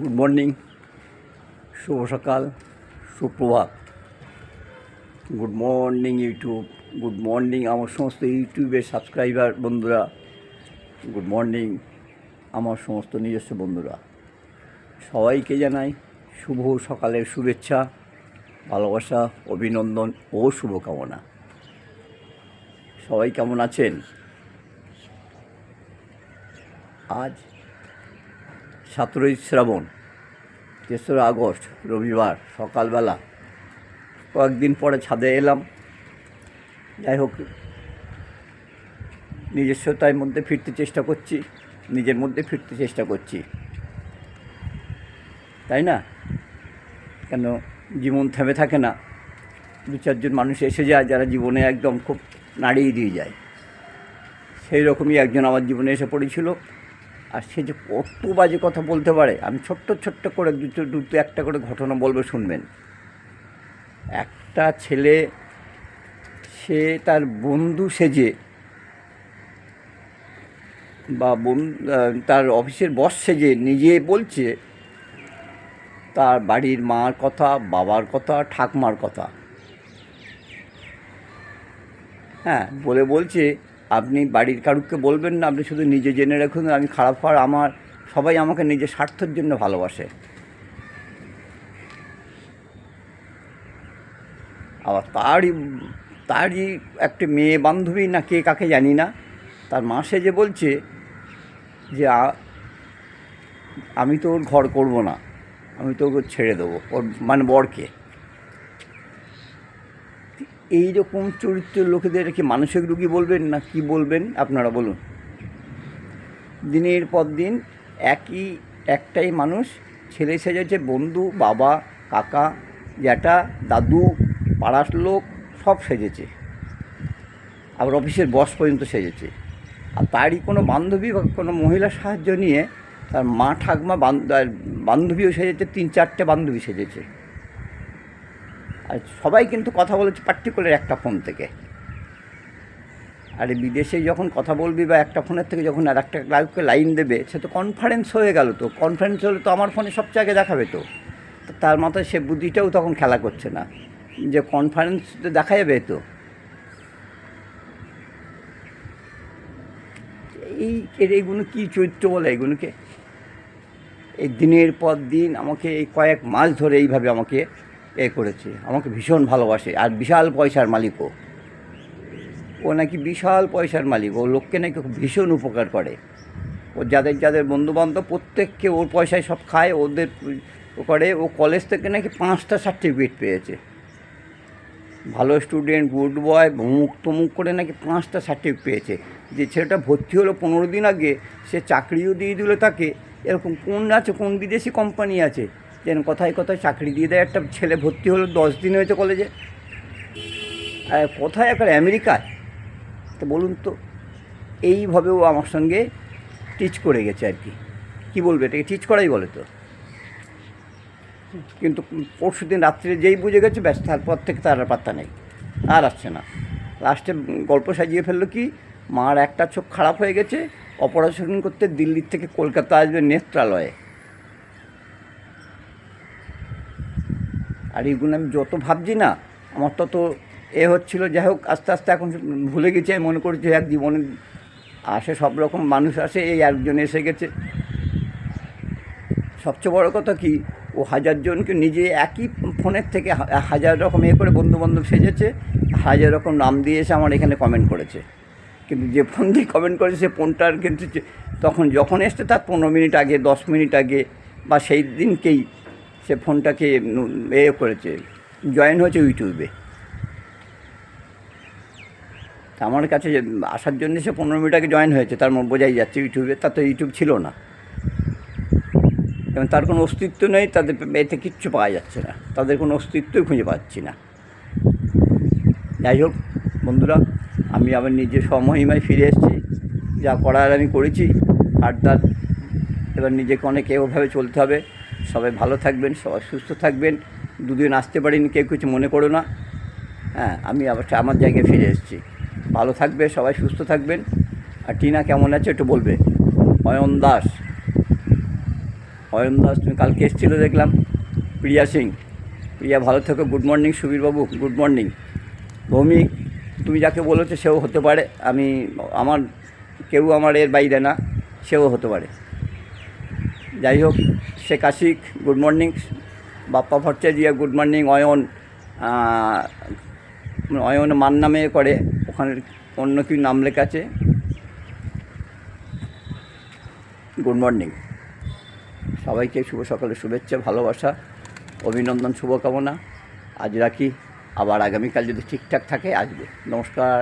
Good morning শুভ সকাল সুপ্রভাত good morning YouTube good morning আমার সমস্ত ইউটিউবের সাবস্ক্রাইবার বন্ধুরা. গুড মর্নিং আমার সমস্ত নিজস্ব বন্ধুরা। সবাইকে জানাই শুভ সকালের শুভেচ্ছা, ভালোবাসা, অভিনন্দন ও শুভকামনা। সবাই কেমন আছেন? আজ সতেরোই শ্রাবণ, তেসরা আগস্ট, রবিবার, সকালবেলা। কয়েকদিন পরে ছাদে এলাম। যাই হোক, নিজস্বতার মধ্যে ফিরতে চেষ্টা করছি, নিজের মধ্যে ফিরতে চেষ্টা করছি। তাই না? কেন জীবন থেমে থাকে না। দু চারজন মানুষ এসে যায় যারা জীবনে একদম খুব নাড়িয়ে দিয়ে যায়। সেই রকমই একজন আমার জীবনে এসে পড়েছিল। আর সে যে কত বাজে কথা বলতে পারে, আমি ছোট্ট ছোট্ট করে দুটো দুটো একটা করে ঘটনা বলব, শুনবেন। একটা ছেলে, সে তার বন্ধু সেজে বা তার অফিসের বস সেজে নিজে বলছে, তার বাড়ির মার কথা, বাবার কথা, ঠাকমার কথা। হ্যাঁ বলে বলছে আপনি বাড়ির কারুককে বলবেন না, আপনি শুধু নিজে জেনে রাখুন, আমি খারাপ হওয়ার আমার, সবাই আমাকে নিজের স্বার্থের জন্য ভালোবাসে। আবার তারই তারই একটি মেয়ে বান্ধবী না কে কাকে জানি না, তার মা সে যে বলছে যে আমি তো ওর ঘর করব না, আমি তো ওকে ছেড়ে দেবো। ওর মানে বরকে। এই রকম চরিত্রের লোকেদের কি মানসিক রুগী বলবেন না কি বলবেন? আপনারা বলুন। দিনের পর দিন একই, একটাই মানুষ, ছেলে সেজেছে, বন্ধু, বাবা, কাকা, জ্যাঠা, দাদু, পাড়ার লোক, সব সেজেছে। আবার অফিসের বস পর্যন্ত সেজেছে। আর তারই কোনো বান্ধবী বা কোনো মহিলার সাহায্য নিয়ে তার মা, ঠাকমা বান্ধবীও সেজেছে তিন চারটে বান্ধবী সেজেছে। সবাই কিন্তু কথা বলেছে পার্টিকুলার একটা ফোন থেকে। আর বিদেশে যখন কথা বলবি বা একটা ফোনের থেকে যখন আর একটা লাইভকে লাইন দেবে, সে তো কনফারেন্স হয়ে গেল তো। কনফারেন্স হলে তো আমার ফোনে সবচেয়ে আগে দেখাবে তো। তো তার মাথায় সে বুদ্ধিটাও তখন খেলা করছে না। যে কনফারেন্স তো দেখা যাবে তো। এই এর এইগুলো কী চরিত্র বলে এগুলোকে? এই দিনের পর দিন আমাকে এই কয়েক মাস ধরে এইভাবে আমাকে এ করেছে। আমাকে ভীষণ ভালোবাসে। আর বিশাল পয়সার মালিকও। ও নাকি বিশাল পয়সার মালিক। ও লোককে নাকি ভীষণ উপকার করে। ও যাদের যাদের বন্ধুবান্ধব, প্রত্যেককে ওর পয়সায় সব খায়, ওদের করে। ও কলেজ থেকে নাকি পাঁচটা সার্টিফিকেট পেয়েছে। ভালো স্টুডেন্ট গুড বয় মুখ তমুক করে নাকি পাঁচটা সার্টিফিকেট পেয়েছে। যে ছেলেটা ভর্তি হলো পনেরো দিন আগে, সে চাকরিও দিয়ে দিল তাকে। এরকম কোন আছে, কোন বিদেশি কোম্পানি আছে? যেন কথায় কথায় চাকরি দিয়ে দেয়। একটা ছেলে ভর্তি হলো, দশ দিন হয়েছে কলেজে। আর কোথায় একটা আমেরিকায়? তো বলুন তো এইভাবেও আমার সঙ্গে টিচ করে গেছে আর কি। কী বলবে এটাকে? টিচ করাই বলে তো। কিন্তু পরশু দিন রাত্রে যেই বুঝে গেছে, ব্যাস, তারপর থেকে তার আর পাত্তা নেই। আর আসছে না। লাস্টে গল্প সাজিয়ে ফেলল কি, মার একটা চোখ খারাপ হয়ে গেছে অপারেশন করতে দিল্লির থেকে কলকাতা আসবে নেত্রালয়ে। আর এইগুলো আমি যত ভাবছি না, আমার তত এ হচ্ছিল, যাই হোক, আস্তে আস্তে এখন ভুলে গেছি, আমি মনে করছি এক জীবনে আসে সব রকম মানুষ আসে, এই একজন এসে গেছে। সবচেয়ে বড় কথা কি, ও হাজার জনকে নিজে একই ফোনের থেকে হাজার রকম এ করে বন্ধুবান্ধব সেজেছে, হাজার রকম নাম দিয়ে এসে আমার এখানে কমেন্ট করেছে। কিন্তু যে ফোন দিয়ে কমেন্ট করেছে, সে ফোনটার কিন্তু তখন যখন এসছে, তার পনেরো মিনিট আগে, দশ মিনিট আগে, বা সেই দিনকেই সে ফোনটাকে এ করেছে। জয়েন হয়েছে ইউটিউবে। আমার কাছে আসার জন্য সে পনেরো মিনিট আগে জয়েন হয়েছে, তার বোঝাই যাচ্ছে ইউটিউবে, তার তো ইউটিউব ছিল না। এবং তার কোনো অস্তিত্ব নেই, তাদের এতে কিচ্ছু পাওয়া যাচ্ছে না। তাদের কোনো অস্তিত্বই খুঁজে পাচ্ছি না। যাই হোক, বন্ধুরা, আমি আবার নিজের সমহিমায় ফিরে এসেছি। যা করার আমি করেছি আড্ডার এবার নিজেকে অনেক এভাবে চলতে হবে। সবাই ভালো থাকবেন, সবাই সুস্থ থাকবেন। দুদিন আসতে পারিনি, কেউ কিছু মনে করো না। হ্যাঁ আমি আবার আমার জায়গায় ফিরে এসেছি। ভালো থাকবে, সবাই সুস্থ থাকবেন। আর টিনা কেমন আছে একটু বলবে। অয়ন দাস। অয়ন দাস, তুমি কালকে এসেছিল দেখলাম। প্রিয়া সিং। প্রিয়া, ভালো থেকো। Good morning, সুবীরবাবু। Good morning. Bhowmik তুমি যাকে বলেছ সেও হতে পারে। আমি, আমার, কেউ আমার এর বাইরে না, সেও হতে পারে। যাই হোক। Sheikh Ashik good morning Bappa Bhattacharya good morning Ayan Ayan Maan নামে করে, ওখানে অন্য কি নাম লেখা আছে? গুড মর্নিং সবাইকে শুভ সকালে শুভেচ্ছা, ভালোবাসা, অভিনন্দন, শুভকামনা। আজ রাখি, আবার আগামীকাল যদি ঠিকঠাক থাকে, আসবে। নমস্কার।